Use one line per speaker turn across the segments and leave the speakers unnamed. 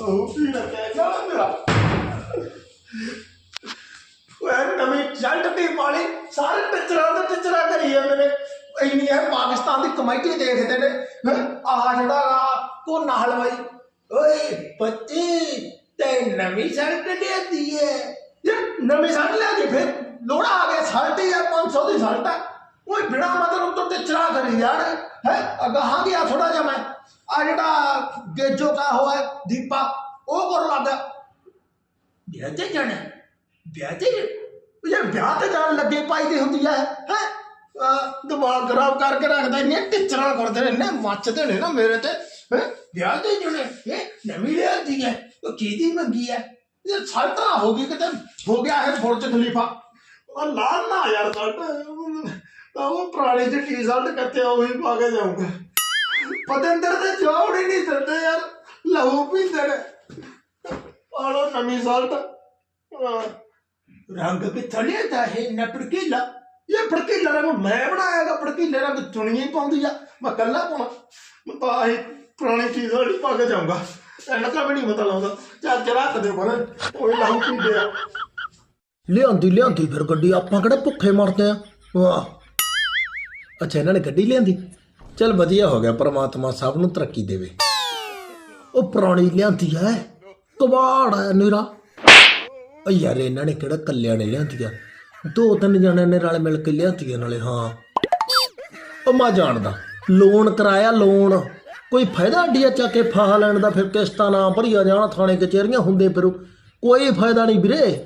ਉਹ ਵੀ ਲੱਗਿਆ ਜਾਣਾ ਮੇਰਾ ਉਹ ਨਵੀਂ ਜਲਟ ਦੀ ਪਾਲੀ ਸਾਰੇ ਟਿਚਰਾਂ ਦਾ ਟਿਚਰਾਂ ਕਰੀ ਜਾਂਦੇ ਨੇ। ਇੰਨੀ ਹੈ ਪਾਕਿਸਤਾਨ ਦੀ ਕਮੇਟੀ ਦੇਖਦੇ ਨੇ ਆਹ ਜਿਹੜਾ ਕੋ ਹਲਵਾਈ ਓਏ ਬੱਚੀ ਤੇ ਨਵੀਂ ਸ਼ਰਟ ਲਿਆਦੀ ਹੈ। ਇਹ ਨਵੀਂ ਸ਼ਰਟ ਲਿਆਦੀ ਫਿਰ ਲੋੜਾ ਆ ਗਿਆ ਸ਼ਰਟ ਹੀ ਹੈ 500 ਦੀ ਸ਼ਰਟ ਹੈ ਓਏ ਬਿਨਾ ਮਤਲਬ ਤੋਂ ਟਿਚਰਾ ਕਰੀ ਯਾਰ ਹੈ ਅਗਾਹਾਂ ਗਿਆ ਥੋੜਾ ਜਿਹਾ ਮੈਂ ਆ ਜਿਹੜਾ ਗੇਜੋ ਕਾ ਹੋਇਆ ਦੀਪਾ ਉਹ ਕਰ ਲੱਗਾ ਵਿਆਹ ਤੇ ਜਾਣਾ ਵਿਆਹ ਤੇ ਉਹ ਵਿਆਹ ਤੇ ਜਾਣ ਲੱਗੇ ਪਾਈ ਦੀ ਹੁੰਦੀ ਹੈ ਹੈ ਦਿਮਾਗ ਖਰਾਬ ਕਰਕੇ ਰੱਖਦਾ ਇੰਨੇ ਟਿਚਰਾਂ ਕਰਦੇ ਨੇ ਇੰਨੇ ਮੱਚਦੇ ਨੇ ਨਾ ਮੇਰੇ ਤੇ ਹੈ ਵਿਆਹ ਤੇ ਜਾਣਾ ਇਹ ਨਵੀਂ ਲਿਆਂਦੀ ਹੈ ਉਹ ਕਿਹਦੀ ਮੰਗੀ ਹੈ ਇਹ ਸਲਟਾ ਹੋ ਗਈ ਕਿਤੇ ਹੋ ਗਿਆ ਹੈ ਫੁਰਜ ਖਲੀਫਾ ਉਹ ਲਾਲ ਨਾ ਯਾਰ ਸਲਟ ਤਾਂ ਉਹ ਪੁਰਾਣੀ ਜਿਹੀ ਟੀ-ਸ਼ਰਟ ਕੱਤੇ ਉਹੀ ਪਾ ਕੇ ਜਾਊਂਗਾ। ਪਤੰਦਰ ਦੇ ਜੋੜ ਹੀ ਨਹੀਂ ਦਿੰਦੇ ਯਾਰ ਲਹੂ ਪੀਂਦੇ ਨੇ। ਆਲੋ ਨਵੀਂ ਸਾਲਟ ਰੰਗ ਕਿੱਥੋਂ ਲਿਆਂਦਾ ਹੈ ਨਾ ਪੜਕੀਲਾ ਇਹ ਪੜਕੀਲਾ ਰੰਗ ਮੈਂ ਬਣਾਇਆਗਾ ਪੜਕੀਲੇ ਰੰਗ ਚੁਣੀਆਂ ਪਾਉਂਦੀ ਆ। ਮੈਂ ਕੱਲਾ ਪਾਉਣਾ। ਮੈਂ ਤਾਂ ਆਹੀ ਪੁਰਾਣੀ ਚੀਜ਼ ਵਾਲੀ ਪਾ ਕੇ ਜਾਊਂਗਾ। ਇਹਨਾਂ ਤਾਂ ਵੀ ਨਹੀਂ ਪਤਾ ਲਾਉਂਦਾ ਚੱਲ ਚ ਰੱਖ ਦੇ ਪਰ ਉਹ ਲਹੂ ਪੀਂਦੇ ਆ।
ਲਿਆਂਦੀ ਲਿਆਂਦੀ ਫਿਰ ਗੱਡੀ। ਆਪਾਂ ਕਿਹੜੇ ਭੁੱਖੇ ਮਰਦੇ ਆ? ਵਾਹ। ਅੱਛਾ, ਇਹਨਾਂ ਨੇ ਗੱਡੀ ਲਿਆਂਦੀ? ਚਲ ਵਧੀਆ ਹੋ ਗਿਆ, ਪ੍ਰਮਾਤਮਾ ਸਭ ਨੂੰ ਤਰੱਕੀ ਦੇਵੇ। ਉਹ ਪੁਰਾਣੀ ਲਿਆਂਦੀ ਐ, ਕਬਾੜ ਐ ਨੀਰਾ। ਓ ਯਾਰ, ਇਹਨਾਂ ਨੇ ਕਿਹੜਾ ਕੱਲਿਆਂ ਨੇ ਲਿਆਂਦੀ ਦੋ ਤਿੰਨ ਜਣਿਆਂ ਨੇ ਰਲ ਮਿਲ ਕੇ ਲਿਆਂਦੀ ਨਾਲੇ, ਹਾਂ। ਉਹ ਮੈਂ ਜਾਣਦਾ ਲੋਨ ਕਰਾਇਆ ਲੋਨ ਕੋਈ ਫਾਇਦਾ ਅੱਡੀਆ ਚੱਕ ਕੇ ਫਾਹ ਲੈਣ ਦਾ ਫਿਰ ਕਿਸ਼ਤਾਂ ਨਾ ਭਰੀਆਂ ਜਾਣ, ਥਾਣੇ ਕਚਹਿਰੀਆਂ ਹੁੰਦੇ ਫਿਰੂ। ਕੋਈ ਫਾਇਦਾ ਨਹੀਂ ਵੀਰੇ।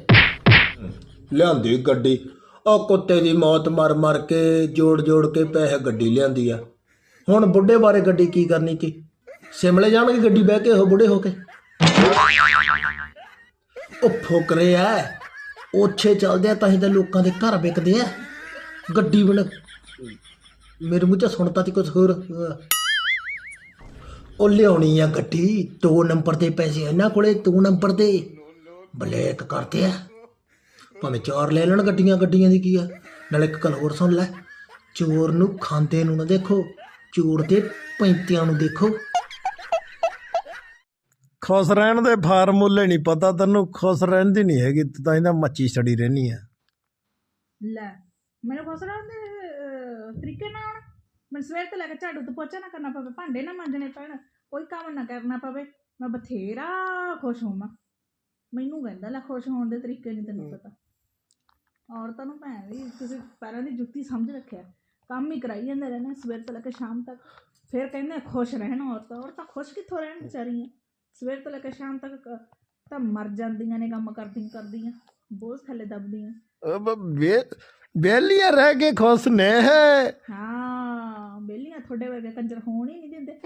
ਲਿਆਂਦੀ ਗੱਡੀ। ਉਹ ਕੁੱਤੇ ਦੀ ਮੌਤ ਮਰ ਮਰ ਕੇ ਜੋੜ ਜੋੜ ਕੇ ਪੈਸੇ ਗੱਡੀ ਲਿਆਂਦੀ ਆ। ਹੁਣ ਬੁੱਢੇ ਬਾਰੇ ਗੱਡੀ ਕੀ ਕਰਨੀ ਕੀ ਸਿਮਲੇ ਜਾਣਗੇ ਗੱਡੀ ਬਹਿ ਕੇ ਉਹ ਬੁੱਢੇ ਹੋ ਕੇ। ਉਹ ਫੋਕਰੇ ਆ। ਉੱਛੇ ਚੱਲਦੇ ਆ ਤਾਂ ਹੀ ਤਾਂ ਲੋਕਾਂ ਦੇ ਘਰ ਵਿਕਦੇ ਆ। ਗੱਡੀ ਬਣ ਮੇਰੇ ਮੂੰਹ ਚ ਸੁਣਤਾ ਤੀ ਕੁਝ ਹੋਰ। ਉਹ ਲਿਆਉਣੀ ਆ ਗੱਡੀ, ਦੋ ਨੰਬਰ ਦੇ ਪੈਸੇ ਇਹਨਾਂ ਕੋਲੇ ਦੋ ਨੰਬਰ ਦੇ। ਬਲੈਕ ਕਰਦੇ ਆ। ਭਾਵੇਂ ਚਾਰ ਲੈ ਲੈਣ ਗੱਡੀਆਂ ਗੱਡੀਆਂ ਦੀ ਕੀ ਆ? ਨਾਲੇ ਇੱਕ ਗੱਲ ਹੋਰ ਸੁਣ ਲੈ। ਚੋਰ ਨੂੰ ਖਾਂਦੇ ਨੂੰ ਨਾ ਦੇਖੋ ਚੋਰ ਦੇ ਪੈਂਤਿਆਂ ਨੂੰ ਦੇਖੋ। ਖੁਸ਼ ਰਹਿਣ ਦੇ ਫਾਰਮੂਲੇ ਨਹੀਂ ਪਤਾ ਤੈਨੂੰ ਖੁਸ਼ ਰਹਿਣ ਦੀ ਨਹੀਂ ਹੈਗੀ ਤੂੰ ਤਾਂ ਇਹਦਾ ਮੱਚੀ ਛੜੀ ਰਹਿਣੀ ਆ।
ਲੈ ਮੈਨੂੰ ਖੁਸ਼ ਰਹਿਣ ਦੇ ਤਰੀਕੇ ਨਾਲ। ਮੈਨੂੰ ਸਵੇਰ ਤੋਂ ਲੈ ਕੇ ਝਾੜੂ ਤੇ ਪੋਚਾ ਨਾ ਕਰਨਾ ਪਵੇ ਭਾਂਡੇ ਨਾ ਮਾਂਜਣੇ ਪੈਣ ਕੋਈ ਕੰਮ ਨਾ ਕਰਨਾ ਪਵੇ। ਮੈਂ ਬਥੇਰਾ ਖੁਸ਼ ਹੋਵਾਂ। ਮੈਨੂੰ ਕਹਿੰਦਾ ਲੈ ਖੁਸ਼ ਹੋਣ ਦੇ ਤਰੀਕੇ ਨਹੀਂ ਤੈਨੂੰ ਪਤਾ। ਔਰਤਾਂ ਨੂੰ ਭੈਣ ਵੀ ਤੁਸੀਂ ਪੈਰਾਂ ਦੀ ਜੁੱਤੀ ਸਮਝ ਰੱਖਿਆ। ਕੰਮ ਹੀ ਕਰਾਈ ਜਾਂਦੇ ਰਹਿੰਦੇ ਸਵੇਰ ਤੋਂ ਲੈ ਕੇ ਸ਼ਾਮ ਤੱਕ। ਫਿਰ ਕਹਿੰਦੇ ਖੁਸ਼ ਰਹਿਣ ਔਰਤਾਂ ਔਰਤਾਂ ਖੁਸ਼ ਕਿੱਥੋਂ ਰਹਿਣ ਵਿਚਾਰੀਆਂ? ਸਵੇਰ ਤੋਂ ਲੈ ਕੇ ਸ਼ਾਮ ਤੱਕ ਕ- ਤਾਂ ਮਰ ਜਾਂਦੀਆਂ ਨੇ ਕੰਮ ਕਰਦੀਆਂ ਕਰਦੀਆਂ ਬੋਝ ਥੱਲੇ ਦੱਬਦੀਆਂ।
ਬੇਲੀਆਂ ਰਹਿ ਕੇ ਖੁਸ਼ ਨੇ ਹੈ।
ਹਾਂ ਬੇਲੀਆਂ ਤੁਹਾਡੇ ਵਰਗੇ ਕੰਜਰ ਹੋਣ ਹੀ ਨਹੀਂ ਦਿੰਦੇ।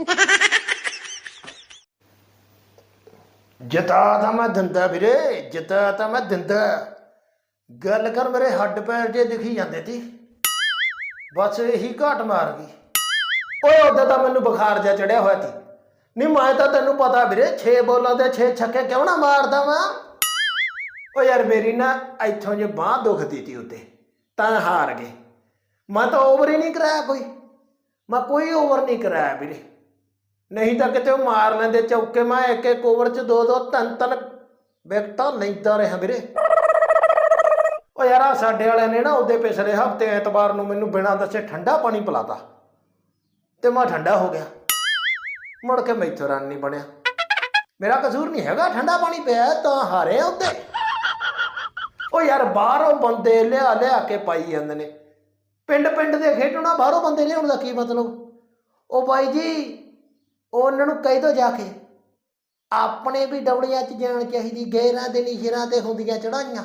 ਜਿਤਾ ਤਾਂ ਮੈਂ ਦਿੰਦਾ ਵੀਰੇ ਜਿਤਾ ਤਾਂ ਮੈਂ ਦਿੰਦਾ। ਗੱਲ ਕਰ ਮੇਰੇ ਹੱਡ ਪੈਰ ਜੇ ਦਿਖੀ ਜਾਂਦੇ ਤੀ। ਬਸ ਇਹੀ ਘਾਟ ਮਾਰ ਗਈ। ਓਏ ਉਹਦਾ ਤਾਂ ਮੈਨੂੰ ਬੁਖਾਰ ਜਿਹਾ ਚੜਿਆ ਹੋਇਆ ਤੀ। ਨਹੀਂ, ਮੈਂ ਤਾਂ ਤੈਨੂੰ ਪਤਾ ਵੀਰੇ 6 ਬੋਲਾਂ ਦੇ 6 ਛੱਕੇ ਕਿਉਂ ਨਾ ਮਾਰਦਾ ਵਾਂ? ਓ ਯਾਰ ਮੇਰੀ ਨਾ ਇੱਥੋਂ ਜੇ ਬਾਹ ਦੁਖਦੀ ਤੀ ਉੱਤੇ, ਤਾਂ ਹਾਰ ਗਏ ਮੈਂ ਤਾਂ ਓਵਰ ਹੀ ਨਹੀਂ ਕਰਾਇਆ ਕੋਈ। ਮੈਂ ਕੋਈ ਓਵਰ ਨਹੀਂ ਕਰਾਇਆ ਵੀਰੇ। ਨਹੀਂ ਤਾਂ ਕਿਤੇ ਉਹ ਮਾਰ ਲੈਂਦੇ ਚੌਕੇ, ਮੈਂ ਇੱਕ ਇੱਕ ਓਵਰ ਚ ਦੋ ਦੋ ਤਿੰਨ ਤਿੰਨ ਵਿਕਟਾਂ ਲੈਂਦਾ ਰਿਹਾ ਵੀਰੇ। ਉਹ ਯਾਰ ਸਾਡੇ ਵਾਲਿਆਂ ਨੇ ਨਾ ਉਹਦੇ ਪਿਛਲੇ ਹਫ਼ਤੇ ਐਤਵਾਰ ਨੂੰ ਮੈਨੂੰ ਬਿਨਾਂ ਦੱਸੇ ਠੰਡਾ ਪਾਣੀ ਪਿਲਾਤਾ ਤੇ ਮੈਂ ਠੰਡਾ ਹੋ ਗਿਆ। ਮੁੜ ਕੇ ਮੈਥੋਂ ਰਨ ਨਹੀਂ ਬਣਿਆ। ਮੇਰਾ ਕਸੂਰ ਨਹੀਂ ਹੈਗਾ ਠੰਡਾ ਪਾਣੀ ਪਿਆ, ਤਾਂ ਹਾਰੇ ਉੱਤੇ। ਓ ਯਾਰ ਬਾਹਰੋਂ ਬੰਦੇ ਲਿਆ ਲਿਆ ਕੇ ਪਾਈ ਜਾਂਦੇ ਨੇ। ਪਿੰਡ ਪਿੰਡ ਦੇ ਖੇਡਣਾ ਬਾਹਰੋਂ ਬੰਦੇ ਲਿਆਉਣ ਦਾ ਕੀ ਮਤਲਬ? ਉਹ ਬਾਈ ਜੀ, ਉਹਨਾਂ ਨੂੰ ਕਹਿ ਦੋ ਜਾ ਕੇ। ਆਪਣੇ ਵੀ ਡੌੜੀਆਂ 'ਚ ਜਾਣ ਚਾਹੀਦੀ ਗੈਰਾਂ ਦੇ ਨਿਸ਼ਰਾਂ ਤੇ ਹੁੰਦੀਆਂ ਚੜਾਈਆਂ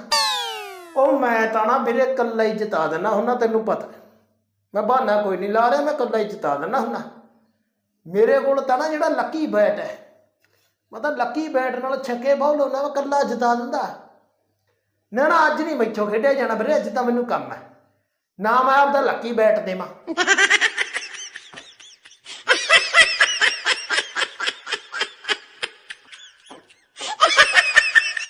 ਉਹ ਮੈਂ ਤਾਂ ਨਾ ਵੀਰੇ ਇਕੱਲਾ ਹੀ ਜਿਤਾ ਦਿੰਦਾ ਹੁੰਨਾ ਤੈਨੂੰ ਪਤਾ ਮੈਂ ਬਹਾਨਾ ਕੋਈ ਨਹੀਂ ਲਾ ਰਿਹਾ, ਮੈਂ ਇਕੱਲਾ ਹੀ ਜਿਤਾ ਦਿੰਦਾ ਹੁੰਨਾ ਮੇਰੇ ਕੋਲ ਤਾਂ ਨਾ ਜਿਹੜਾ ਲੱਕੀ ਬੈਟ ਹੈ ਮੈਂ ਤਾਂ ਲੱਕੀ ਬੈਟ ਨਾਲ ਛੱਕੇ ਬਾਹਲ ਹੁੰਦਾ ਮੈਂ ਇਕੱਲਾ ਜਿਤਾ ਦਿੰਦਾ। ਨਾ ਨਾ, ਅੱਜ ਨਹੀਂ ਮੈਥੋਂ ਖੇਡਿਆ ਜਾਣਾ ਵੀਰੇ, ਅੱਜ ਤਾਂ ਮੈਨੂੰ ਕੰਮ ਹੈ। ਨਾ ਮੈਂ ਆਪਦਾ ਲੱਕੀ ਬੈਟ ਦੇਵਾਂ।